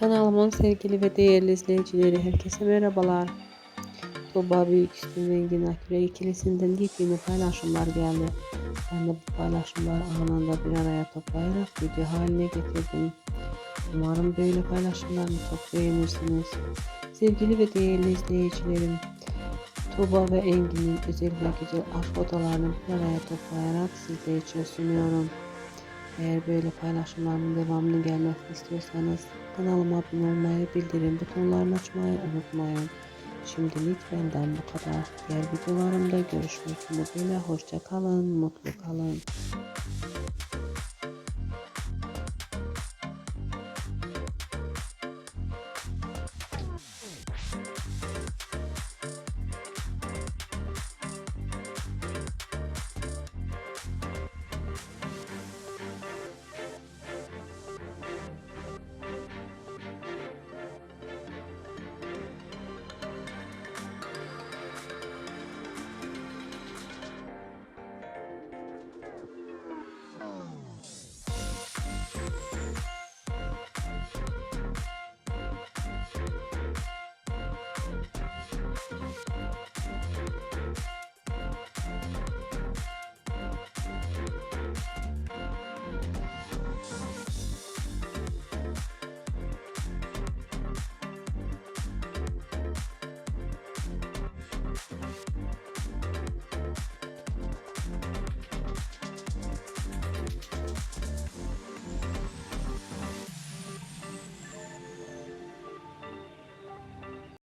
Kanalımın sevgili ve değerli izleyicileri herkese merhabalar. Tuğba Büyüküstün ve Engin Aküre ikilisinden yepyeni paylaşımlar geldi. Ben de bu paylaşımları anında bir araya toplayarak video haline getirdim. Umarım böyle paylaşımlarımı çok beğenirsiniz. Sevgili ve değerli izleyicilerim, Tuğba ve Engin'in özel ve güzel aşk odalarını bir araya toplayarak sizler için sunuyorum. Eğer böyle paylaşımlarımın devamını gelmesini istiyorsanız kanalıma abone olmayı, bildirim butonlarını açmayı unutmayın. Şimdilik benden bu kadar. Diğer videolarımda görüşmek ümidiyle. Hoşça kalın, mutlu kalın.